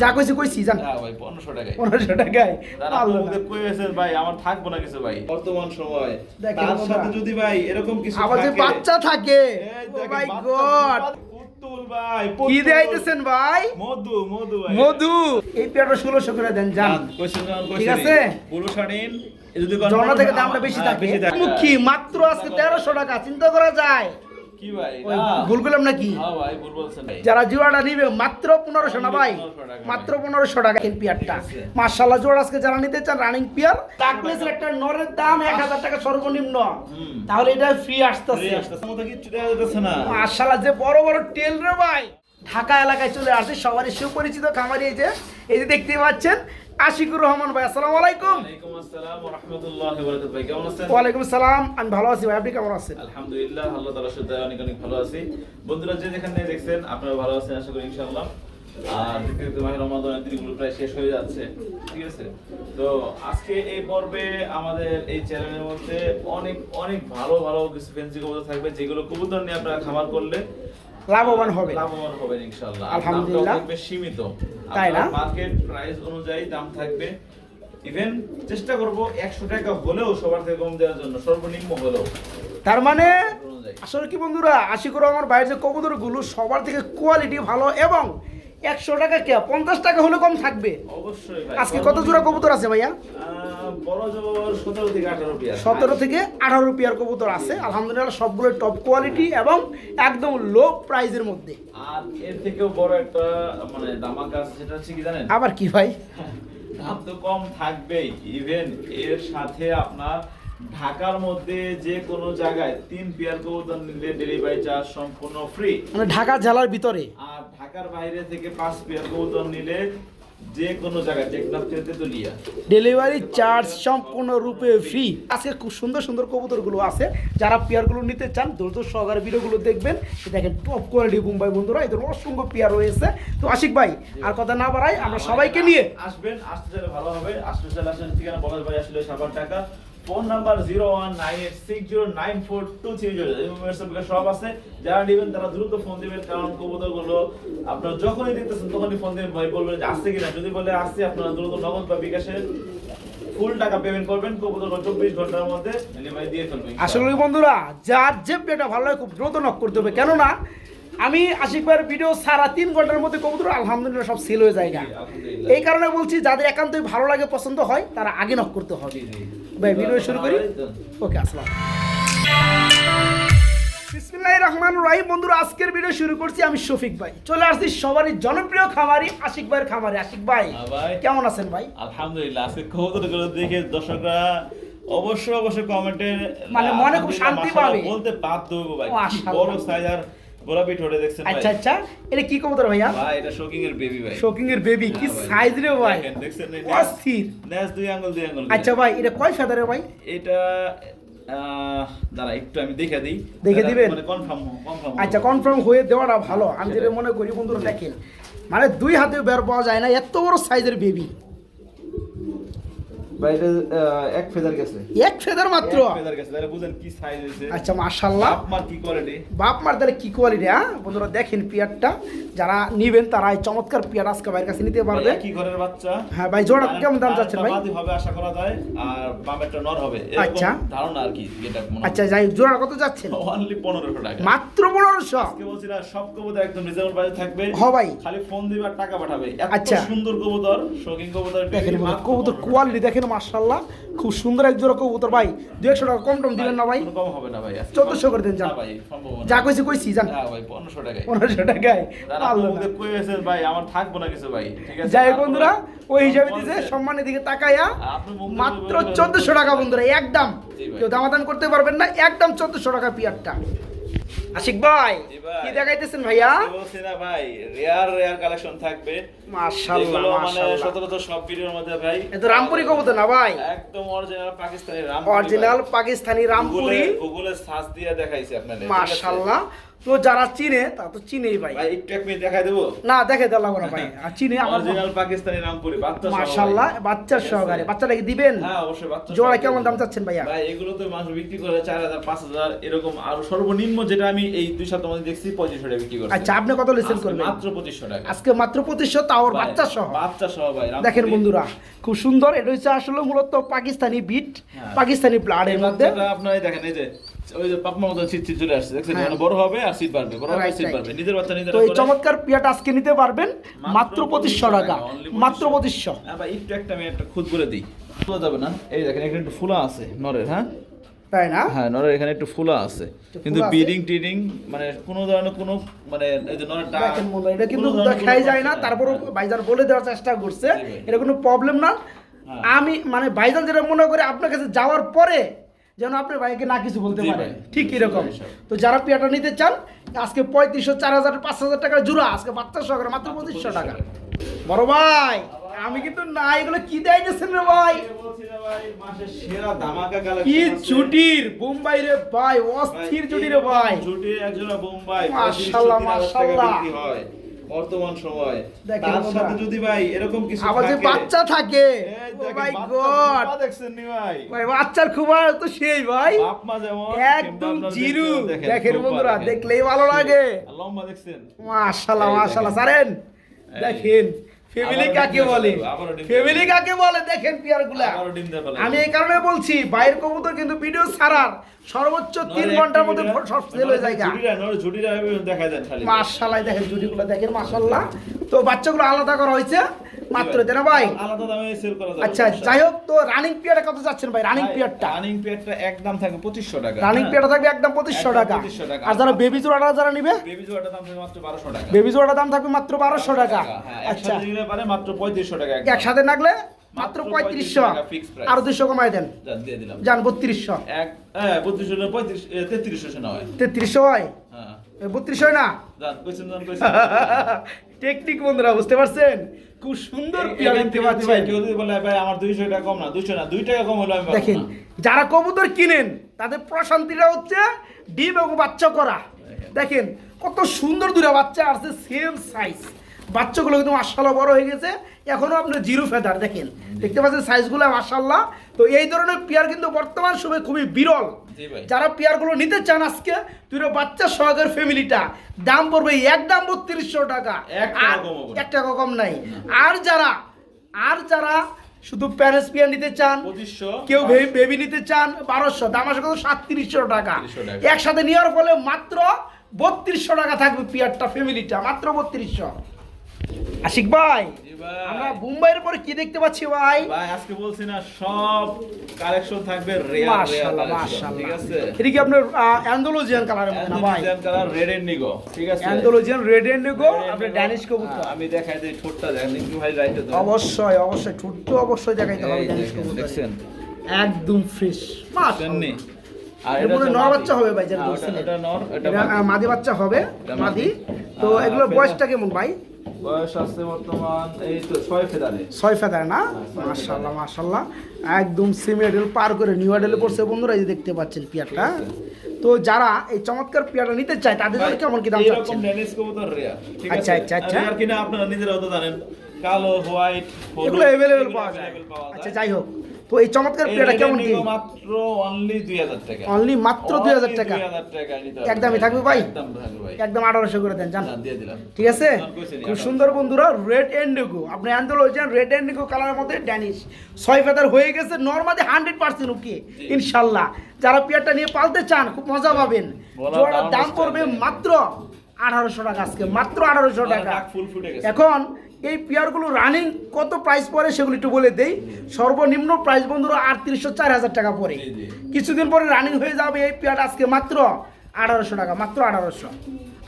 যা কইছি কইছি জান। হ্যাঁ ভাই পনেরোশো টাকায়। পনেরোশো টাকায়। পারল না। ভাই আমার থাকব না কিছু ভাই। বর্তমান সময় তার সাথে যদি ভাই এরকম কিছু আবার যে বাচ্চা থাকে। ও মাই গড কি দেখাইতেছেন ভাই? মধু মধু ভাই। মধু। এই পেয়ারটা ষোলোশো করে দেন জান। জান, কইছেন জান, ঠিক আছে? পুরো শাড়িন, যদি জনা থেকে দামটা বেশি হ্যাঁ, থাকে। থাকে। মুখী মাত্র আজকে তেরোশো টাকা চিন্তা করা যায়। কি ভাই? ভুল করলাম নাকি? ভাই ভুল বলছেন যারা জোড়াটা নিবে মাত্র পনেরোশো না ভাই মাত্র পনেরোশো টাকা এই পিয়ারটা। মার্শাল্লাহ জোড়া আজকে যারা নিতে চান রানিং পিয়ার ডাকলেসের একটা নরের দাম এক হাজার টাকা সর্বনিম্ন। তাহলে এটা ফ্রি আসতেছে। মার্শাল্লাহ যে বড় বড় টেল রে ভাই। ঢাকা এলাকায় চলে আসছে সবারই সুপরিচিত খামারি এই যে এই যে দেখতে পাচ্ছেন আশিকুর রহমান ভাই আসসালামু আলাইকুম। ওয়ালাইকুম সালাম আমি ভালো আছি ভাই আপনি কেমন আছেন? আলহামদুলিল্লাহ আল্লাহ অনেক অনেক ভালো আছি। বন্ধুরা যে যেখানে দেখছেন আপনারা ভালো আছেন আশা করি ইনশাআল্লাহ। আর মাহের রমাদানের দিনগুলো প্রায় শেষ হয়ে যাচ্ছে। ঠিক আছে? তো আজকে এই পর্বে আমাদের এই চ্যানেলের মধ্যে অনেক অনেক ভালো ভালো কিছু ফেন্সি কবুতর থাকবে যেগুলো কবুতর নিয়ে আপনারা খামার করলে লাভবান হবে। লাভবান হবেন ইনশাআল্লাহ। আলহামদুলিল্লাহ। থাকবে সীমিত। তাই না? মার্কেট প্রাইস অনুযায়ী দাম থাকবে। ইভেন চেষ্টা করব 100 টাকা হলেও সবার থেকে কম দেওয়ার জন্য সর্বনিম্ন হলেও। তার মানে আসলে কি বন্ধুরা আশি আশিকুর রহমান বাইরে যে কবুতরগুলো সবার থেকে কোয়ালিটি ভালো এবং একশো টাকা কে পঞ্চাশ টাকা হলে কম থাকবে। অবশ্যই আজকে কত জোড়া কবুতর আছে ভাইয়া? বড় জোর 17 থেকে 18 সতেরো থেকে আঠারো পেয়ার কবুতর আছে। আলহামদুলিল্লাহ সবগুলো টপ কোয়ালিটি এবং একদম লো প্রাইজের মধ্যে। আর এর থেকেও বড় একটা মানে দামাকা আছে সেটা হচ্ছে কি জানেন? আবার কি ভাই? দাম তো কম থাকবেই। ইভেন এর সাথে আপনার ঢাকার মধ্যে যে কোনো জায়গায় তিন পেয়ার কবুতর নিলে ডেলিভারি চার্জ সম্পূর্ণ ফ্রি মানে ঢাকা জেলার ভিতরে? আর ঢাকার বাইরে থেকে পাঁচ পেয়ার কবুতর নিলে যে কোনো জায়গায় টেকনাফ থেকে তেতুলিয়া ডেলিভারি চার্জ সম্পূর্ণরূপে ফ্রি আজকে খুব সুন্দর সুন্দর কবুতরগুলো আছে। যারা পেয়ারগুলো নিতে চান ধৈর্য সহকারে ভিডিওগুলো দেখবেন। দেখেন টপ কোয়ালিটি মুম্বাই বন্ধুরা এদের অসংখ্য পেয়ার রয়েছে। তো আশিক ভাই আর কথা না বাড়াই আমরা সবাইকে নিয়ে আসবেন আসতে চাইলে ভালো হবে। আসতে চাইলে আসেন ঠিকানা বলার ভাই আসলে সাবার টাকা phone number zero one nine eight six zero nine four two three zero. সব আছে। যারা নেবেন তারা দ্রুত ফোন দিবেন, কারণ কবুতরগুলো আপনার যখনই দেখতেছেন তখনই ফোন দিবেন। ভাই বলবেন যে আসছে কিনা। যদি বলে আসছে, আপনারা দ্রুত নগদ বা বিকাশে ফুল টাকা পেমেন্ট করবেন। কবুতর চব্বিশ ঘণ্টার মধ্যে আসলে বন্ধুরা, যার যে পেটা ভালো হয় খুব দ্রুত নক করতে হবে কেননা আমি আশিক ভাইয়ের ভিডিও সারা তিন ঘণ্টার মধ্যে কবুতর আলহামদুলিল্লাহ সব সেল হয়ে যায় না এই কারণে বলছি যাদের একান্তই ভালো লাগে পছন্দ হয় তারা আগে নক করতে হবে। ভাই ভিডিও শুরু করি? ওকে আসসালাম। বিসমিল্লাহির রহমানির রহিম। বন্ধুরা আজকের ভিডিও শুরু করছি আমি শফিক ভাই। চলে আসছি সবারই জনপ্রিয় খামারি আশিক ভাইয়ের খামারি। আশিক ভাই হ্যাঁ কেমন আছেন ভাই? আলহামদুলিল্লাহ আজকে কবুতরগুলো দেখে দর্শকরা অবশ্যই অবশ্যই কমেন্টে মানে মনে খুব শান্তি পাবে। বলতে বাধ্য ভাই। বড় সাইজ আর গোলাপি ঠোঁটে দেখছেন আচ্ছা আচ্ছা। এটা কি কবুতর ভাইয়া? ভাই এটা শোকিং এর বেবি ভাই। শোকিং এর বেবি কি হ্যাঁ সাইজ রে ভাই। দেখছেন অস্থির। নেস দুই আঙ্গুল দুই আঙ্গুল আচ্ছা ভাই এটা কয় ফেদারে ভাই? এটা দাঁড়া একটু আমি দেখে দিই। দেখে দিবেন? মানে কনফার্ম কনফার্ম আচ্ছা কনফার্ম হয়ে দেওয়াটা ভালো। আমি যেটা মনে করি বন্ধুরা দেখেন। মানে দুই হাতে বের পাওয়া যায় না এত বড় সাইজের বেবি এটা এক ফেদার গেছে। এক ফেদার মাত্র? ফেদার গেছে তাহলে বুঝেন কি সাইজ হয়েছে। আচ্ছা মাশাল্লাহ আপনার কি কোয়ালিটি বাপ মার তাহলে কি কোয়ালিটি হ্যাঁ? বন্ধুরা দেখেন পিয়ারটা। যারা নিবেন তারা এই চমৎকার পিয়ার আজকে ভাইয়ের কাছে নিতে পারবে। কি ঘরের বাচ্চা। হ্যাঁ ভাই জোড়া কেমন দাম যাচ্ছেন ভাই? বাদি হবে আশা করা যায়। আর বামেরটা নর হবে। আচ্ছা। ধারণা আর কি যেটা আচ্ছা যাই জোড়া কত যাচ্ছেন অনলি 1500 টাকা। মাত্র পনেরোশো। আজকে বলছি না সব কবুতর একদম রিজনেবল প্রাইসে থাকবে। হ ভাই। খালি ফোন দিবে আর টাকা পাঠাবে। এত আচ্ছা। সুন্দর কবুতর শৌখিন কবুতর দেখেন কবুতর কোয়ালিটি দেখেন মাশাল্লাহ খুব সুন্দর এক জোড়া কবুতর ভাই। দু একশো টাকা কম টম দিবেন না ভাই? কম হবে না ভাই 1400 করে দেন, যান। ভাই যা কইছি কইছি জান ভাই 1500 টাকায়। পনেরোশো টাকায়। ভাই আমার থাকব না কিছু ভাই ঠিক আছে? যাই হোক বন্ধুরা ওই হিসাবে দিছে সম্মানের দিকে তাকাইয়া মাত্র চোদ্দশো টাকা বন্ধুরা একদম। কেউ দামাদাম করতে পারবেন না একদম চোদ্দশো টাকা পিয়ারটা। আশিক ভাই কি দেখাইতেছেন ভাইয়া? বলছি না ভাই রেয়ার রেয়ার কালেকশন থাকবে। মাশাআল্লাহ মানে মাশাআল্লাহ। সচরাচর সব ভিডিওর মধ্যে ভাই এ তো রামপুরি কবুতর না ভাই? একদম অরিজিনাল পাকিস্তানি রামপুরি অরিজিনাল পাকিস্তানি রামপুরি। গুগলে সার্চ দিয়ে দেখাইছি আপনাদের? মাশাআল্লাহ। তো যারা চিনে তা তো চিনেই ভাই। ভাই একটু এক মিনিট দেখাই দেবো? না দেখে দিলাম না ভাই। আর চিনে আমার অরিজিনাল পাকিস্তানি রামপুরি বাচ্চা বাচ্চার সহকারে। বাচ্চাটা কি দিবেন? হ্যাঁ অবশ্যই বাচ্চা জোড়া কেমন দাম চাচ্ছেন ভাইয়া? ভাই এগুলো তো মানুষ বিক্রি করে চার হাজার পাঁচ হাজার এরকম আর সর্বনিম্ন যেটা আমি এই দুই সপ্তাহ মধ্যে দেখছি পঁচিশশো টাকা বিক্রি করছি। আচ্ছা আপনি কত লিসেন করবেন? মাত্র পঁচিশশো টাকা। আজকে মাত্র পঁচিশশো তাও আবার ভাই, বাচ্চা সহ। বাচ্চা সহ ভাই দেখেন বন্ধুরা খুব সুন্দর। এটা হচ্ছে আসলে মূলত পাকিস্তানি বিট হ্যাঁ। পাকিস্তানি ব্লাডের এর মধ্যে। আপনার দেখেন এই যে ওই যে পাপমা মতন শীত শীত চলে আসছে দেখছেন? হ্যাঁ। মানে বড় হবে আর শীত বাড়বে বড় হবে শীত বাড়বে। নিজের বাচ্চা নিজের তো এই চমৎকার পিয়াটা আজকে নিতে পারবেন মাত্র পঁচিশশো টাকা মাত্র পঁচিশশো। হ্যাঁ ভাই একটু একটা আমি একটা খুদ বলে দিই। ফুলা যাবে না? এই দেখেন এখানে একটু ফুলা আছে নরের হ্যাঁ? তাই না? হ্যাঁ নরের এখানে একটু ফুলা আছে। কিন্তু টিডিং মানে কোনো ধরনের কোনো মানে এই যে নরের ডাক এটা কিন্তু কোনো দেখাই যায় না তারপরও ভাইজান বলে দেওয়ার চেষ্টা করছে এটা কোনো প্রবলেম না। হ্যাঁ। আমি মানে ভাইজান যেটা মনে করে আপনার কাছে যাওয়ার পরে যেন আপনি ভাইকে না কিছু বলতে পারেন ঠিক এরকম। তো যারা পিয়াটা নিতে চান আজকে পঁয়ত্রিশশো চার হাজার পাঁচ হাজার টাকা জুড়া আজকে বাচ্চা সহকারে মাত্র পঁচিশশো টাকা। বড় ভাই আমি কিন্তু না এগুলো কি দেয় দিয়েছেন রে ভাই কি ছুটির বোম্বাই রে ভাই অস্থির ছুটি রে ভাই। ছুটির একজোড়া বোম্বাই মাশাআল্লাহ, 35,000 মাশাআল্লাহ। বর্তমান সময়। তার সাথে যদি ভাই এরকম কিছু আবার যে বাচ্চা থাকে। ও মাই বাচ্চার গড দেখছেন নি ভাই? ভাই বাচ্চার খুব তো সেই ভাই। বাপ মা যেমন একদম জিরু। দেখেন বন্ধুরা দেখলেই ভালো লাগে। লম্বা দেখছেন। মাশাআল্লাহ মাশাআল্লাহ। সারেন। দেখেন। ফ্যামিলি কাকে বলে? ফ্যামিলি কাকে বলে? দেখেন পিয়ারগুলা। আমি এই কারণে বলছি বাইরের কবুতর কিন্তু ভিডিও ছাড়ার সর্বোচ্চ তিন ঘণ্টার মধ্যে সব সেল হয়ে যায় মাশাআল্লাহ দেখেন জুড়িগুলো দেখেন মাসাল্লাহ তো বাচ্চাগুলো আলাদা করা হয়েছে। মাত্র দেনা ভাই। আলাদা দামে সেল করা যাবে। আচ্ছা যাই হোক তো রানিং পিয়ারটা কত যাচ্ছেন ভাই? রানিং পিয়ারটা রানিং পিয়ারটা একদম থাকবে 2500 টাকা। রানিং। পিয়ারটা থাকবে একদম পঁচিশশো একদম টাকা। 2500 টাকা। আর যারা বেবি জোড়াটা যারা নিবে? বেবি জোড়াটার দাম থাকবে মাত্র 1200 টাকা। বেবি জোড়াটার দাম থাকবে মাত্র বারোশো টাকা। হ্যাঁ, আচ্ছা। একসাথে নিলে পারে মাত্র 3500 টাকা। একসাথে নাগলে মাত্র পঁয়ত্রিশশো 35 টাকা আরও দুশো কমাই দেন। যান, বত্রিশশো। এক হ্যাঁ 3200 না 3300 না হয়। তেত্রিশশো হয়? হ্যাঁ। বত্রিশ হয় না? টেকনিক বন্ধুরা বুঝতে পারছেন? খুব সুন্দর পিয়ার দেখতে পাচ্ছি ভাই। কেউ যদি বলে ভাই আমার 200 টাকা কম না 200 না 2 টাকা কম হলো আমি দেখেন যারা কবুতর কিনেন তাদের প্রশান্তিটা হচ্ছে ডিম এবং বাচ্চা করা। দেখেন কত সুন্দর দুটা বাচ্চা আছে সেম সাইজ বাচ্চাগুলো কিন্তু মার্শাল্লাহ বড় হয়ে গেছে এখনও আপনার জিরো ফেদার দেখেন। দেখতে পাচ্ছেন সাইজগুলো মার্শাল্লাহ তো এই ধরনের পেয়ার কিন্তু বর্তমান সময়ে খুবই বিরল। যারা পেয়ারগুলো নিতে চান আজকে দুটো বাচ্চা সহকার ফ্যামিলিটা দাম পড়বে এক দাম বত্রিশশো টাকা। এক টাকা কম নাই। আর যারা আর যারা শুধু প্যারেস পেয়ার নিতে চান কেউ বেবি নিতে চান বারোশো। দাম আসে কত? সাতত্রিশশো টাকা। একসাথে নেওয়ার ফলে মাত্র বত্রিশশো টাকা থাকবে পিয়ারটা ফ্যামিলিটা। মাত্র বত্রিশশো। আশিক ভাই। আমরা মুম্বাইয়ের পরে কি দেখতে পাচ্ছি ভাই? ভাই আজকে বলছি না সব কালেকশন থাকবে রেয়ার মাশাআল্লাহ ঠিক আছে? এটা কি আপনার অ্যান্ডোলজিয়ান কালারের মধ্যে না ভাই? ডিজাইন কালার রেড এন্ড নিগো ঠিক আছে? অ্যান্ডোলজিয়ান রেড এন্ড গো Red আপনার ড্যানিশ কবুতর। আমি দেখাই দিই ঠোঁটটা দেখেন একটু ভাই রাইটে তো অবশ্যই অবশ্যই ছোট্ট অবশ্যই দেখাইতে হবে এই ড্যানিশ কবুতর। দেখছেন? একদম ফ্রেশ শুননি আর এটা নর। বাচ্চা হবে ভাই, যেটা। ওটা- ওটা নর এটা এটা মাদি। বাচ্চা হবে এটা মাদি। তো এগুলো বয়সটা কেমন ভাই? বয়স আছে বর্তমান এই তো ছয় ফেদারে। ছয় ফেদার না? মাশাল্লাহ মাশাল্লাহ একদম সেমি এডেল পার করে নিউ এডেলে পড়ছে বন্ধুরা এই যে দেখতে পাচ্ছেন পিয়ারটা। তো যারা এই চমৎকার পিয়ারটা নিতে চায় তাদের জন্য কেমন কি দাম এরকম ড্যানিশ কবুতর রেয়ার ঠিক আচ্ছা, আছে? আচ্ছা, আচ্ছা। রেয়ার কিনা আপনারা নিজেরাও তো জানেন। কালো হোয়াইট এগুলো অ্যাভেলেবেল পাওয়া যায়। আচ্ছা যাই হোক। তো এই চমৎকার পিয়ারটা কেমন কি মাত্র অনলি 2000 টাকা। অনলি মাত্র দুই হাজার টাকা। 2000 টাকা একদমই থাকবে ভাই? একদম থাকবে ভাই। একদম আঠারোশো করে দেন জান। দিয়ে দিলাম। ঠিক আছে? খুব সুন্দর বন্ধুরা রেড এন্ডিগো আপনি অ্যান্থোলজিয়ান রেড এন্ডিগো কালারের মধ্যে ড্যানিশ ছয় ফেদার হয়ে গেছে নর্মালি হান্ড্রেড পার্সেন্ট ওকে জি। ইনশাল্লাহ। যারা পিয়ারটা নিয়ে পালতে চান খুব মজা পাবেন। জোড়ার দাম পড়বে মাত্র আঠারোশো টাকা আজকে মাত্র আঠারোশো টাকা। এখন এই পেয়ারগুলো রানিং কত প্রাইস পড়ে সেগুলো একটু বলে দেই। সর্বনিম্ন প্রাইস বন্ধুরা আটত্রিশশো চার হাজার টাকা জি। কিছুদিন পরে রানিং হয়ে যাবে এই পেয়ার আজকে মাত্র আঠারোশো টাকা মাত্র আঠারোশো।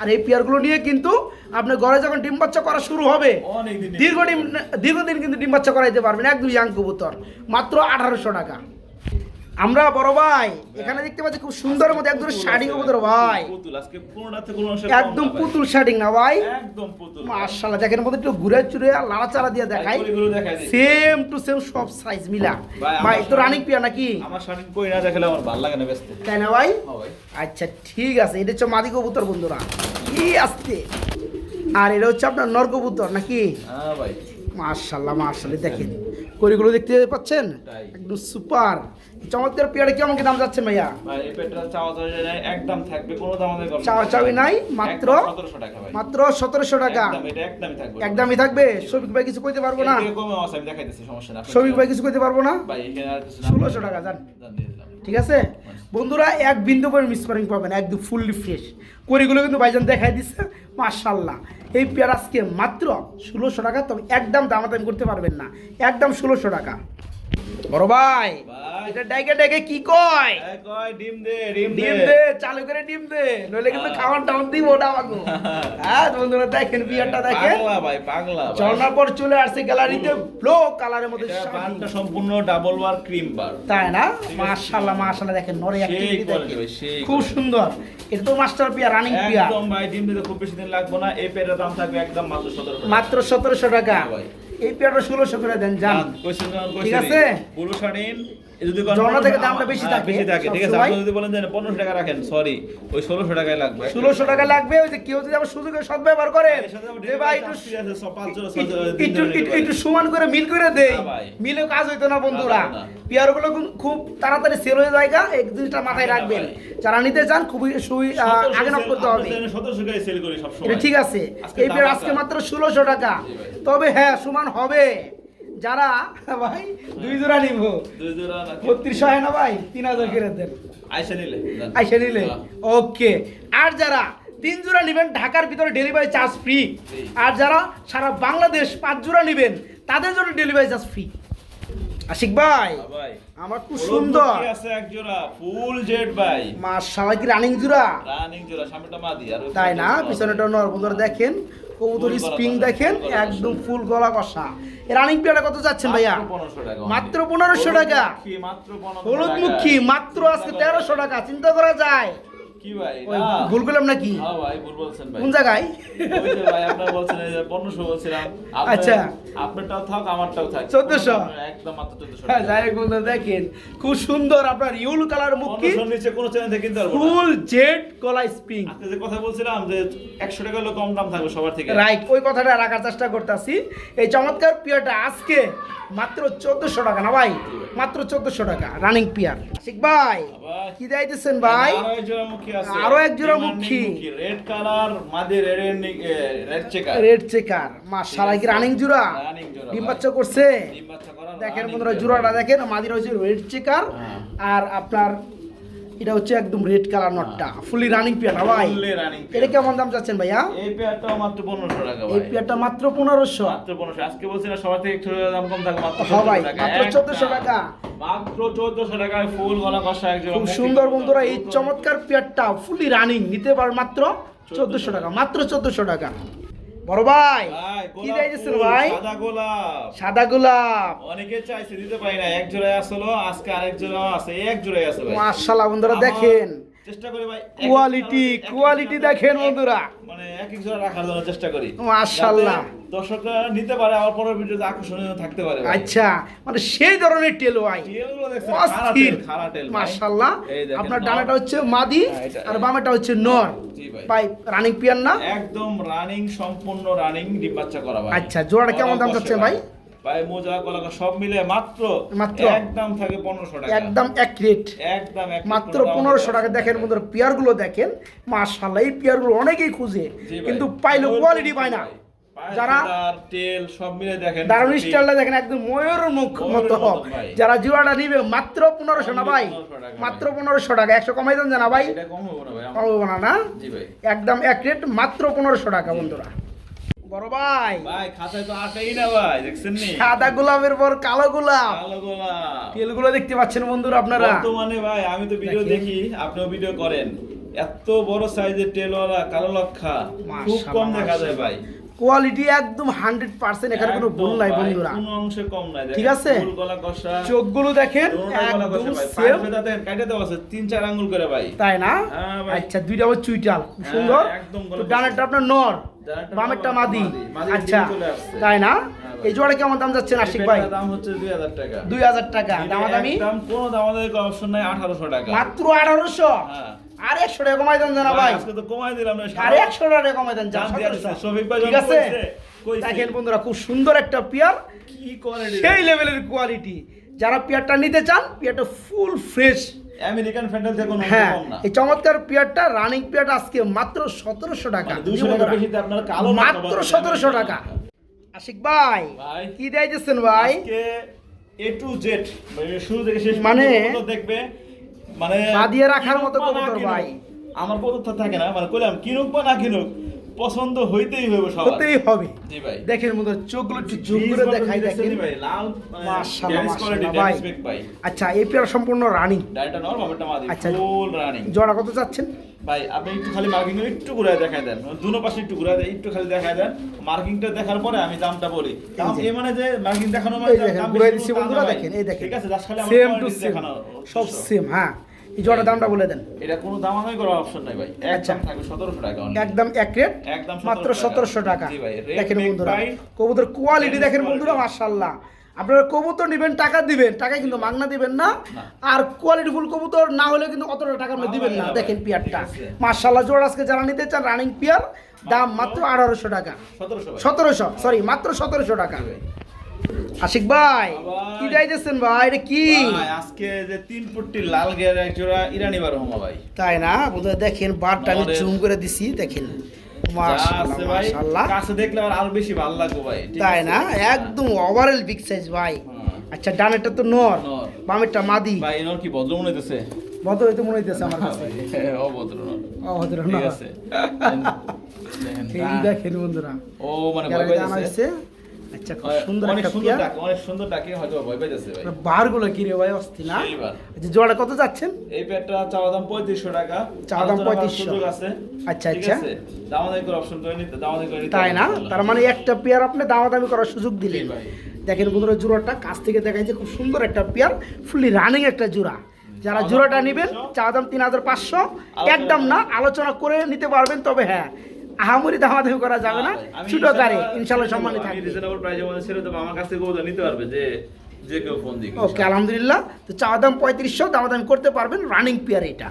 আর এই পেয়ারগুলো নিয়ে কিন্তু আপনার ঘরে যখন ডিম বাচ্চা করা শুরু হবে দীর্ঘ ডিম দীর্ঘদিন কিন্তু ডিম বাচ্চা করাইতে পারবেন এক দুই ইয়াং কবুতর মাত্র আঠারোশো টাকা। আমরা বড় ভাই। এখানে দেখতে পাচ্ছি খুব সুন্দর মধ্যে একদম শাড়ি কবুতর ভাই। একদম পুতুল শাড়ি না ভাই। একদম পুতুল মাশাআল্লাহ দেখেন মধ্যে একটু ঘুরে চুরে আর লাড়াচাড়া দিয়ে দেখাই। সেম টু সেম সব সাইজ মিলা। ভাই, তো রানিং পিয়া নাকি? আমার শাড়ি কই না দেখালে আমার ভালো লাগে না ব্যস্ত তাই না ভাই? ভাই। আচ্ছা ঠিক আছে এটা হচ্ছে মাদি কবুতর বন্ধুরা। কি আসতে। আর এটা হচ্ছে আপনার নর কবুতর নাকি? হ্যাঁ ভাই। মার্শাল্লাহ মার্শাল্লাহ দেখেন। করিগুলো দেখতে পাচ্ছেন? একদম সুপার। চমৎকার পেয়ারে কেমন কি দাম যাচ্ছে ভাইয়া? একদম থাকবে কোনো দাম চাওয়া চাওয়ি নাই মাত্র সতেরোশো টাকা ভাই। মাত্র সতেরোশো টাকা। একদমই থাকবে। একদমই থাকবে? শফিক ভাই কিছু কইতে পারব না? শফিক ভাই কিছু কইতে পারব না? 1600 টাকা, যান। ঠিক আছে? বন্ধুরা, এক বিন্দু করে মিস মিসপারিং পাবেন, একদম ফুললি ফ্রেশ করিগুলো কিন্তু বাইজান দেখাই দিচ্ছে মার্শাল্লাহ এই পেঁয়াজকে মাত্র ষোলোশো টাকা, তবে একদম দামাদামি করতে পারবেন না। একদম ষোলোশো টাকা। বড় ভাই। এটা ডেকে ডেকে কি কয়? কয় ডিম দে ডিম দে ডিম দে। চালু করে ডিম দে। নইলে কিন্তু খাওয়ার টাউন দিব ওটা আমাকে হ্যাঁ বন্ধুরা দেখেন বিয়ারটা দেখেন। ভাই। পর চলে আসছে গ্যালারিতে ব্লু কালারের মধ্যে বারটা সম্পূর্ণ ডাবল বার ক্রিম বার। তাই না? মাশাআল্লাহ মাশাআল্লাহ দেখেন নরে অ্যাক্টিভিটি দেখেন। খুব সুন্দর। এটা তো মাস্টার পিয়া রানিং পিয়া। একদম ভাই ডিম দিতে খুব বেশি দিন লাগবে না। এই দাম থাকবে একদম মাত্র সতেরো মাত্র সতেরোশো টাকা। হ্যাঁ ভাই। এই পেয়ারটা ষোলোশো করে দেন যান ঠিক আছে? পুরুষ শাড়িন যদি কোন থেকে দামটা বেশি হ্যাঁ, থাকে, বেশি থাকে ঠিক আছে। আপনি যদি বলেন যে পনেরোশো টাকা রাখেন সরি ওই ষোলোশো টাকায় লাগবে। ষোলোশো টাকা লাগবে ওই যে কেউ যদি আবার সুযোগের সদ্ব্যবহার করে ভাই একটু একটু- সমান মিল করে দেই মিলে কাজ হইতো না বন্ধুরা। পিয়ারগুলো খুব তাড়াতাড়ি সেল হয়ে যায় গা, এই জিনিসটা মাথায় রাখবেন। যারা নিতে চান খুবই সুই আহ, আগে নক করতে হবে। ঠিক আছে। এই পেয়ার আজকে। মাত্র ষোলোশো টাকা। তবে হ্যাঁ সমান হবে। যারা ভাই দুই জোড়া নিব। দুই জোড়া নাকি? বত্রিশ হয় না ভাই? তিন হাজার করে দেন। আইসা নিলে। আইসা নিলে। ওকে। আর যারা তিন জোড়া নেবেন ঢাকার ভিতরে ডেলিভারি চার্জ ফ্রি। আর যারা সারা বাংলাদেশ পাঁচ জোড়া নেবেন তাদের জন্য ডেলিভারি চার্জ ফ্রি। আশিক ভাই ভাই। আমার খুব সুন্দর। আছে এক জোড়া ফুল জেড ভাই। মাশাআল্লাহ কি রানিং জোড়া? রানিং জোড়া সামনেটা মাদি আর তাই না? পিছনেটা নর দেখেন। কবুতর স্পিং স্প্রিং দেখেন একদম ফুল গলা কষা। রানিং পেয়ারটা কত যাচ্ছেন ভাইয়া? মাত্র পনেরোশো টাকা। হলুদ মুখী, মাত্র 1500 হলুদ টাকা। মুখী মাত্র আজকে তেরোশো টাকা চিন্তা করা যায়। কি ভাই? ভুল করলাম নাকি? হ্যাঁ ভাই ভুল বলছেন ভাই। কোন জায়গায়? ওই যে ভাই আপনার বলছেন এই যে 1500 বলছিলাম। আচ্ছা। আপনারটাও থাক আমারটাও থাক। 1400 একদম মাত্র 1400 হ্যাঁ যাই হোক দেখেন খুব সুন্দর আপনার ইউল কালার মুখী 1500 নিচে কোনো চ্যানেল থেকে কিনতে পারব ফুল জেড গলা স্প্রিং। আপনি যে কথা বলছিলাম যে 100 টাকা হলো কম দাম থাকবে সবার থেকে। রাইট ওই কথাটা রাখার চেষ্টা করতেছি। এই চমৎকার পিয়ারটা আজকে মাত্র চোদ্দশো টাকা না ভাই? মাত্র চোদ্দশো টাকা রানিং পিয়ার। ঠিক ভাই কি দিতেছেন ভাই? আছে। আরও এক জোড়া মুখী। রেড কালার মাদি red red checker red checker মাশাআল্লাহ কি রানিং জোড়া? ডিম বাচ্চা করছে? ডিম বাচ্চা করা দেখেন বন্ধুরা জোড়াটা জুরাটা দেখেন মাদিরা হচ্ছে রেড চেকার হ্যাঁ। আর আপনার এটা হচ্ছে একদম রেড কালার নটটা ফুলি রানিং পিয়ার ভাই। এটা কেমন দাম চাচ্ছেন ভাইয়া? এই পেয়ারটাও মাত্র 1500 টাকা এই ভাই পিয়ারটা মাত্র পনেরোশো। মাত্র 1500 আজকে বলছি না সবার থেকে একটু দাম কম থাকবে মাত্র হ্যাঁ ভাই, 1400 টাকা। মাত্র একটা। 1400 টাকা। মাত্র 1400 টাকায় ফুল গলা কষা এক জোড়া খুব সুন্দর বন্ধুরা এই চমৎকার পেয়ারটা ফুলি রানিং নিতে পার মাত্র চোদ্দশো টাকা মাত্র চোদ্দশো টাকা। বড় ভাই কি গোলাপ ভাই? সাদা গোলাপ। সাদা গোলাপ। অনেকে চাইছে দিতে পারি না এক জোড়ায় আসলো আজকে আরেক জোড়া আছে এক জোড়ায় আসলো মাশাআল্লাহ বন্ধুরা দেখেন। চেষ্টা করি ভাই কোয়ালিটি কোয়ালিটি দেখেন বন্ধুরা। মানে এক এক জোড়া রাখার জন্য চেষ্টা করি। মাশাআল্লাহ। দর্শকরা নিতে পারে আমার পরের ভিডিওতে আকর্ষণীয় থাকতে পারে আচ্ছা মানে সেই ধরনের টেল ভাই অস্থির। মাশাআল্লাহ। আপনার ডানাটা হচ্ছে মাদি হ্যাঁ, আর বামেটা হচ্ছে নর। ভাই। রানিং পিয়ার না? একদম রানিং সম্পূর্ণ রানিং ডিম বাচ্চা করা ভাই। আচ্ছা, জোড়াটা কেমন দাম কষে ভাই? ভাই মোজা কষা সব মিলে মাত্র মাত্র? একদম থাকে 1500 টাকা। একদম এক রেট। একদম মাত্র পনেরোশো টাকা। দেখেন বন্ধুরা পেয়ারগুলো দেখেন মাশাল্লাহ এই পেয়ারগুলো অনেকেই খুঁজে কিন্তু পাইলে কোয়ালিটি পায় না। যারা টেল সব মিলে দেখেন দারুণ স্টাইলটা দেখেন একদম ময়ূরের মুখ মতো। যারা জিওয়াটা নিবে মাত্র পনেরোশো না ভাই। মাত্র পনেরোশো টাকা। একশো কমাই দেন না ভাই। কমাবো না না একদম এক রেট মাত্র পনেরোশো টাকা বন্ধুরা। বড় ভাই। ভাই খাতায় তো আটেই না ভাই দেখছেন নি? সাদা গোলাপের পর কালো গোলাপ। কালো গোলাপ। তেলগুলো দেখতে পাচ্ছেন বন্ধুরা আপনারা। বর্তমানে ভাই আমি তো ভিডিও দেখি আপনিও ভিডিও করেন। এত বড় সাইজের টেলওয়ালা কালো লক্ষা খুব কম দেখা যায় ভাই। কোয়ালিটি একদম হান্ড্রেড পার্সেন্ট এখানে কোনো ভুল নাই বন্ধুরা। কোনো অংশে কম নাই। ঠিক আছে? চোখগুলো দেখেন একদম সেম দেওয়া আছে তিন চার আঙ্গুল করে ভাই। তাই না? হ্যাঁ আচ্ছা দুইটা আবার চুইটাল হ্যাঁ, সুন্দর। তো আপনার নর বামেরটা মাদি। আচ্ছা। তাই না? হ্যাঁ এই জোড়া কেমন দাম যাচ্ছে আশিক ভাই? দাম হচ্ছে 2000 টাকা। দুই হাজার টাকা। দামাদামি? দাম কোনো অপশন নাই 1800 টাকা। মাত্র আঠারোশো? হ্যাঁ। আর একশো টাকা কমাই দেন জানা ভাই আজকে তো কমাই দিলাম না আর একশো টাকা কমাই দেন। দিচ্ছে। শফিক ভাই ঠিক আছে। দেখেন বন্ধুরা খুব সুন্দর একটা পেয়ার কি কোয়ালিটি সেই লেভেলের কোয়ালিটি যারা পেয়ারটা নিতে চান পেয়ারটা ফুল ফ্রেশ আমেরিকান ফ্যান্ডেল থেকে কোনো হ্যাঁ এই চমৎকার পেয়ারটা রানিং পেয়ারটা আজকে মাত্র সতেরোশো টাকা মানে 200 টাকা বেশিতে আপনার কালো মাত্র সবার সতেরোশো দামে। টাকা আশিক ভাই। কি দিয়েছেন ভাই আজকে এ টু জেড মানে শুরু থেকে শেষ মানে- দেখবে মানে বাঁধিয়ে রাখার মতো কবুতর ভাই। আমার কবুতর থাকে না মানে কইলাম কিনুক বা না কিনুক পছন্দ হইতেই হবে সবার। হতেই হবে। জি ভাই। দেখেন বন্ধুরা চোখগুলো একটু জুম করে দেখাই দেখেন। ভাই? লাল মানে মাশাআল্লাহ, মাশাআল্লাহ, ভাই। ভাই আচ্ছা এই পেয়ার সম্পূর্ণ রানিং। ডাইটা নরম আমারটা মাদি আচ্ছা। ফুল রানিং জোড়া কত চাচ্ছেন? ভাই আপনি একটু খালি মার্কিং একটু ঘুরে দেখায় দেন। দুনো পাশে একটু ঘুরে দেন একটু খালি দেখায় দেন। মার্কিংটা দেখার পরে আমি দামটা বলি। দাম এই মানে যে মার্কিং দেখানো মানে দেখেন দাম ঘুরে দাম বন্ধুরা দেখেন এই দেখেন। ঠিক আছে জাস্ট খালি আমার সেম টু সেম সব সেম হ্যাঁ। এই জোড়া দামটা বলে দেন। এটা কোনো দামাদামি করার অপশন নাই ভাই। আচ্ছা। একদম থাকবে 1700 টাকা একদম এক রেট একদম মাত্র 1700 সতেরোশো টাকা। জি ভাই, দেখেন বন্ধুরা কবুতর কোয়ালিটি দেখেন। বন্ধুরা মাশাল্লাহ আপনারা কবুতর নেবেন টাকা দিবেন টাকা কিন্তু মাগনা দিবেন না। আর কোয়ালিটি ফুল কবুতর না হলে কিন্তু অতটা টাকা আপনি দিবেন না দেখেন পিয়ারটা। আছে। জোড়া আজকে যারা নিতে চান রানিং পিয়ার দাম মাত্র আঠারোশো টাকা। 1700 সতেরোশো সরি মাত্র সতেরোশো টাকা। আশিক ভাই। কি যাইতেছেন ভাই? এটা কি? আজকে যে তিন ফুটটি লাল গিয়ার এক জোড়া ইরানি বারহমা ভাই। তাই না? বন্ধুরা দেখেন বারটা আমি জুম করে দিছি দেখেন। কাছে দেখলে আর আরও বেশি ভালো লাগবে ভাই তাই না? একদম ওভারঅল বিগ সাইজ ভাই। হ্যাঁ। আচ্ছা ডানেরটা তো নর নর। বামেরটা মাদি। ভাই এনার কি ভদ্র মনে হইতেছে? বদ হইতে মনে হইতেছে আমার কাছে। হ্যাঁ, অভদ্র নর। অভদ্র ঠিক নর। আছে। দেখেন, বন্ধুরা ও মানে ভয় পাইতেছে। আচ্ছা খুব সুন্দর একটা সুন্দর পেয়ার। ডাক অনেক সুন্দর ডাকে হয়তো ভয় পাইতেছে ভাই। বারগুলো কি রে ভাই অস্থি না? আচ্ছা জোড়া কত যাচ্ছেন? এই প্যাডটা চাওয়া দাম পঁয়ত্রিশশো টাকা। চাওয়া দাম করার 3500 সুযোগ আছে। আচ্ছা, আচ্ছা। দামাদামি করে অপশন করে নিতে দামাদামি করে তাই না? তার মানে একটা পেয়ার আপনি দামাদামি করার সুযোগ দিলেন। দেখেন বন্ধুরা জোড়াটা কাছ থেকে দেখাই যে খুব সুন্দর একটা পেয়ার ফুলি রানিং একটা জোড়া। যারা জোড়াটা নেবেন চা দাম তিন হাজার পাঁচশো। একদম না আলোচনা করে নিতে পারবেন তবে হ্যাঁ আহামরি দামাদামি করা যাবে না। ছোট গাড়ি ইনশাল্লাহ সম্মানিত থাকবে। রিজনেবল প্রাইসের মধ্যে ছেড়ে দেবো। আমার কাছ থেকে ওটা নিতে পারবে যে যে কেউ ফোন দিকে ওকে আলহামদুলিল্লাহ। তো চাওয়া দাম পঁয়ত্রিশশো দামাদামি করতে পারবেন রানিং পেয়ার এটা।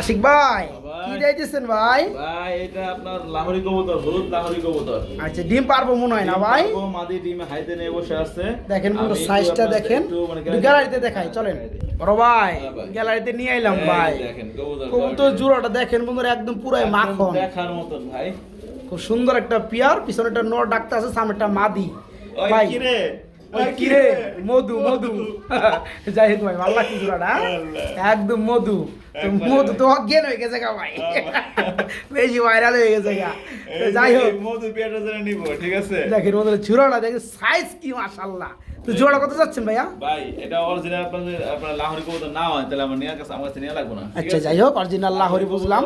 আশিক ভাই। কি দিয়েছেন ভাই? ভাই এটা আপনার লাহোরি কবুতর হলুদ লাহোরি কবুতর। আচ্ছা ডিম পারব মনে হয় না ভাই? পারব, মাদি ডিম হাইতে নিয়ে বসে আছে। দেখেন পুরো সাইজটা দেখেন। মানে গ্যালারিতে দেখাই চলেন। বড় ভাই হ্যাঁ ভাই। গ্যালারিতে নিয়ে এই ভাই। দেখেন কবুতর জোড়াটা দেখেন বন্ধুরা একদম পুরাই মাখন। দেখার মতন ভাই। খুব সুন্দর একটা পিয়ার পিছনে একটা নর ডাকতে আছে সামনে একটা মাদি ভাই কিরে? কিরে? মধু মধু। যাই হোক ভাই ভালো লাগছে জোড়াটা। একদম মধু। মধু। তো অজ্ঞান হয়ে গেছে গা ভাই। বেশি ভাইরাল হয়ে গেছে গা। তো যাই হোক। মধু পেয়ারটা যেন নিব ঠিক আছে? দেখেন দেখেন সাইজ কি মাশাল্লাহ তো জোড়া কত যাচ্ছেন ভাইয়া? ভাই এটা অরিজিনাল আপনাদের আপনার লাহোরি কবুতর না হয় তাহলে আমার নিয়ে কাছে আমার কাছে নিয়ে লাগবে না আচ্ছা যাই হোক অরিজিনাল লাহোরি বুঝলাম।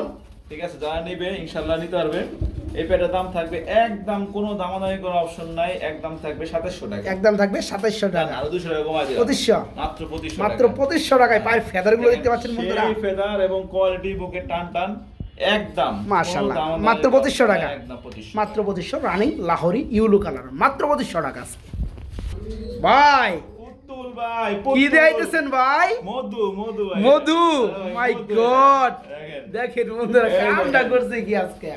ঠিক আছে যারা নিবে ইনশাল্লাহ নিতে পারবে। এই পেটার দাম থাকবে একদম কোনো দামাদামি করার অপশন নাই একদম থাকবে সাতাশশো টাকা। একদম থাকবে সাতাইশশো টাকা। আরও দুশো টাকা কমাই পঁচিশশো। মাত্র পঁচিশশো মাত্র পঁচিশশো টাকায় পায়ের ফেদারগুলো দেখতে পাচ্ছেন বন্ধুরা। ফেদার এবং কোয়ালিটি বুকে টান টান একদম মাশাআল্লাহ। মাত্র 2500 টাকা। মাত্র পঁচিশশো রানিং লাহোরি ইউলু কালার মাত্র পঁচিশশো টাকা আজকে ভাই ভাই কি পুতুল। ভাই? মধু মধু মধু। My god. দেখেন। বন্ধুরা কামটা করছে কি আজকে?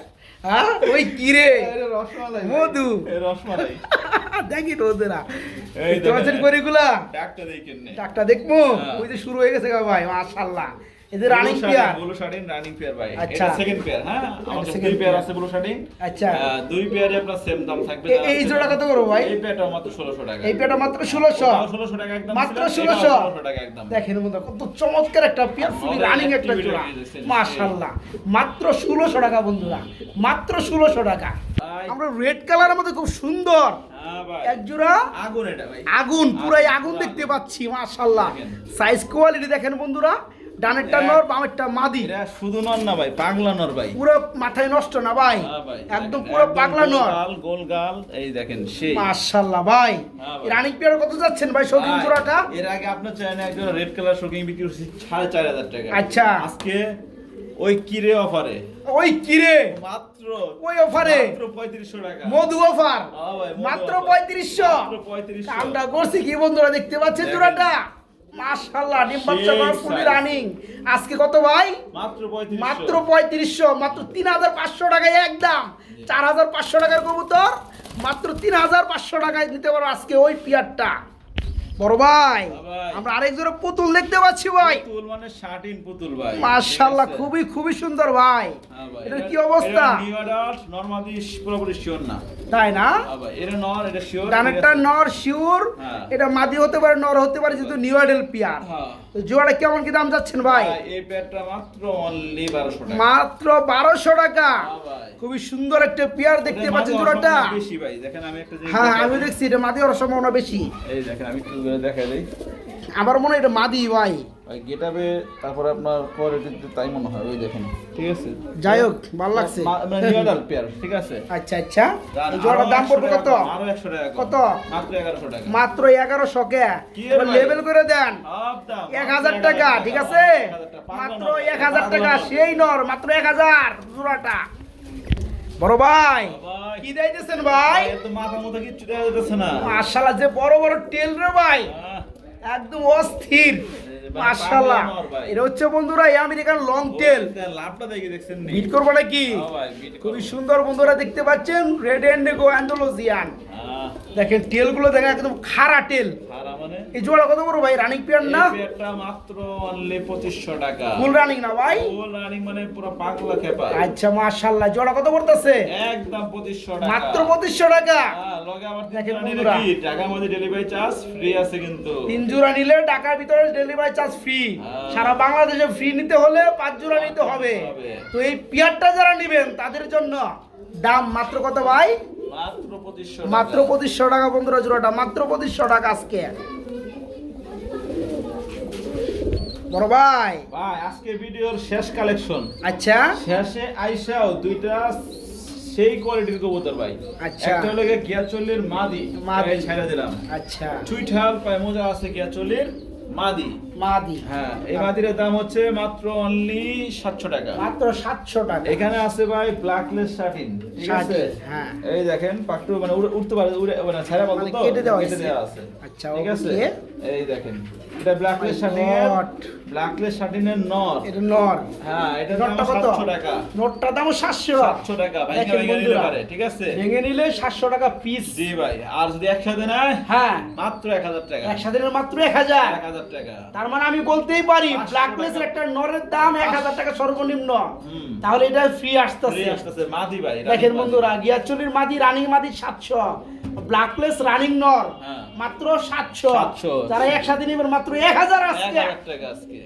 হ্যাঁ? ওই কি রে? রসমালাই। মধু। রসমালাই। দেখি রোদেরা। এই তো দেখেন। নে। ডাকটা দেখব। ওই যে শুরু হয়ে গেছে গা ভাই মাশাআল্লাহ। এদের রানিং প্লেয়ার ব্লু শার্টিং রানিং পেয়ার ভাই। আচ্ছা। এটা সেকেন্ড পেয়ার হ্যাঁ? কাছে দুই পেয়ার আছে ব্লু শার্টিং আচ্ছা। দুই পেয়ারে আপনার সেম দাম থাকবে। এই জোড়া কত করে ভাই? এই পেয়ারটা মাত্র 1600 টাকা। এই পেটা মাত্র ষোলোশো। ওটাও 1600 টাকা একদম মাত্র ছিল, এটাও ষোলোশো 1600 টাকা একদম। দেখেন বন্ধু কত চমৎকার একটা পিয়ার ফুলি রানিং একটা জোড়া। মাশাআল্লাহ। মাত্র ষোলোশো টাকা বন্ধুরা। মাত্র ষোলোশো টাকা। আমরা রেড কালারের মধ্যে খুব সুন্দর। হ্যাঁ ভাই। এক জোড়া আগুন এটা ভাই। আগুন পুরাই আগুন দেখতে পাচ্ছি মাশাআল্লাহ। সাইজ কোয়ালিটি দেখেন বন্ধুরা। ডানেরটা নর বামেরটা মাদি। শুধু নর না ভাই পাগলা নর ভাই। পুরো মাথায় নষ্ট না ভাই? একদম পুরো পাগলা গোল নর। গোল গাল এই দেখেন সেই। মাশাআল্লাহ ভাই। রানিং পেয়ার কত যাচ্ছেন ভাই ভাই, জোড়াটা এর আগে আপনার চ্যানেলে একজন রেড কালার শোকিং বিক্রি করছি সাড়ে চার হাজার টাকা। আচ্ছা। আজকে ওই কিরে অফারে? ওই কিরে? মাত্র ওই অফারে? মাত্র পঁয়ত্রিশশো টাকা। মধু অফার। মাত্র offer। পঁয়ত্রিশশো। মাত্র পঁয়ত্রিশশো। আমরা করছি কি বন্ধুরা দেখতে পাচ্ছেন। জোড়াটা মাশাআল্লাহ ডিম বাচ্চা করা ফুলি রানিং আজকে কত ভাই? মাত্র পঁয়ত্রিশশো। মাত্র পঁয়ত্রিশশো মাত্র তিন হাজার পাঁচশো টাকায় একদম। চার হাজার পাঁচশো টাকার কবুতর মাত্র তিন হাজার পাঁচশো টাকায় নিতে পারো আজকে ওই পিয়ারটা। বড় ভাই। আমরা আরেক জোড়া পুতুল দেখতে পাচ্ছি ভাই। পুতুল মানে পুতুল ভাই। মাশাআল্লাহ খুবই খুবই সুন্দর ভাই। হ্যাঁ এটার এটা- কি অবস্থা? এটা নিউ অ্যাডাল্ট, নর্মাদি পুরোপুরি শিওর না। তাই না? হ্যাঁ এটা নর এটা শিওর ডানেরটা নর শিওর হ্যাঁ। এটা মাদি হতে পারে নর হতে পারে যেহেতু নিউ পিয়ার হ্যাঁ। তো কেমন কি দাম যাচ্ছেন ভাই? এই পেয়ারটা মাত্র অনলি বারোশো টাকা। মাত্র বারোশো টাকা। হ্যাঁ খুবই সুন্দর একটা পেয়ার দেখতে পাচ্ছেন জোড়াটা। বেশি ভাই। দেখেন আমি একটা হ্যাঁ আমি দেখছি এটা মাদি হওয়ার সম্ভাবনা বেশি। এই দেখেন আমি একটু দেখাই দিই। আমার মনে হয় এটা মাদি ভাই ভাই গেটাবে তারপরে আপনার কোয়ালিটিতে তাই মনে হয় ওই দেখেন। ঠিক আছে? যাই হোক ভালো লাগছে। মানে পেয়ার ঠিক আছে? আচ্ছা আচ্ছা। এই দাম পড়বে কত? আরও একশো টাকা কত? মাত্র এগারোশো টাকা। মাত্র এগারোশো কে? কি এর লেবেল করে দেন। এক হাজার 1000 টাকা ঠিক আছে? মাত্র এক হাজার টাকা সেই নর মাত্র এক হাজার জোড়াটা। বড় ভাই। কি দিতেছেন ভাই? তো মাথার মতো কিচ্ছু দেখা যাচ্ছে না। মাশাআল্লাহ যে বড় বড় টেল রে ভাই। আহ, একদম অস্থির। মাশাআল্লাহ। এটা হচ্ছে বন্ধুরা এই আমেরিকান লং টেল লাভটা দেখে দেখছেন বিট করব নাকি? হ্যাঁ খুবই সুন্দর বন্ধুরা দেখতে পাচ্ছেন রেড এন্ড গো আহ, দেখেন টেলগুলো দেখেন একদম খাড়া টেল মানে? এই জোড়া কত বড় ভাই রানিং পিয়ার না পেয়ারটা মাত্র only 2500 টাকা। ফুল রানিং না ভাই ফুল রানিং মানে পুরো পাগলা খেপা। আচ্ছা মাশাআল্লাহ জোড়া কত পড়তেছে একদম 2500 টাকা। মাত্র টাকা হ্যাঁ, লগে আবার দেখেন তিনটা কি? ঢাকার মধ্যে ডেলিভারি চার্জ ফ্রি আছে কিন্তু তিন জোড়া নিলে ঢাকার ভিতরে ডেলিভারি চার্জ ফ্রি। সারা বাংলাদেশে ফ্রি নিতে হলে পাঁচ জোড়া নিতে হবে। তো এই পিয়ারটা যারা নেবেন তাদের জন্য দাম মাত্র কত ভাই মাত্র 2500 মাত্র টাকা। পঁচিশশো টাকা বন্ধুরা জোড়াটা মাত্র পঁচিশশো টাকা আজকে। বড় ভাই। ভাই আজকে ভিডিওর শেষ কালেকশন। আচ্ছা। শেষে আইসাও দুইটা সেই কোয়ালিটির কবুতর ভাই। আচ্ছা। একটা হলো গিয়ে গিয়াচল্লির মাদি মাদি। ছাইড়া দিলাম। আচ্ছা। টুইঠাল পায় মোজা আছে গিয়াচল্লির মাদি। মাদি। হ্যাঁ এই মাদির দাম হচ্ছে মাত্র অনলি সাতশো টাকা। মাত্র সাতশো টাকা। এখানে আছে ভাই ব্ল্যাকলেস শার্টিন ঠিক আছে? হ্যাঁ। এই দেখেন পাকটু মানে উঠতে পারে উড়ে মানে ছাড়া বলতো মানে তো? কেটে দেওয়া আছে। আচ্ছা, ঠিক আছে? এই দেখেন এটা ব্ল্যাকলেস My শার্টিন এর ব্ল্যাকলেস শার্টিন এর নর এটা নর হ্যাঁ এটা নটটা কত? 700 টাকা। নোটটার দাম সাতশো। 700 টাকা ভাই ভাই নিতে পারে ঠিক আছে? ভেঙে নিলে সাতশো টাকা পিস জি ভাই আর যদি একসাথে নেয়? হ্যাঁ। মাত্র 1000 টাকা। একসাথে মাত্র এক হাজার। 1000 টাকা। তার মানে আমি বলতেই পারি 500 ব্ল্যাকলেসের একটা নরের দাম এক হাজার টাকা সর্বনিম্ন। তাহলে এটা ফ্রি আসতেছে। মাদি ভাই দেখেন। বন্ধুরা গিয়াচুলির মাদি রানিং মাদি সাতশো। ব্ল্যাকলেস রানিং নর হ্যাঁ। মাত্র সাতশো। 700 যারা একসাথে নেবেন মাত্র এক হাজার আজকে। 1000 টাকা আজকে।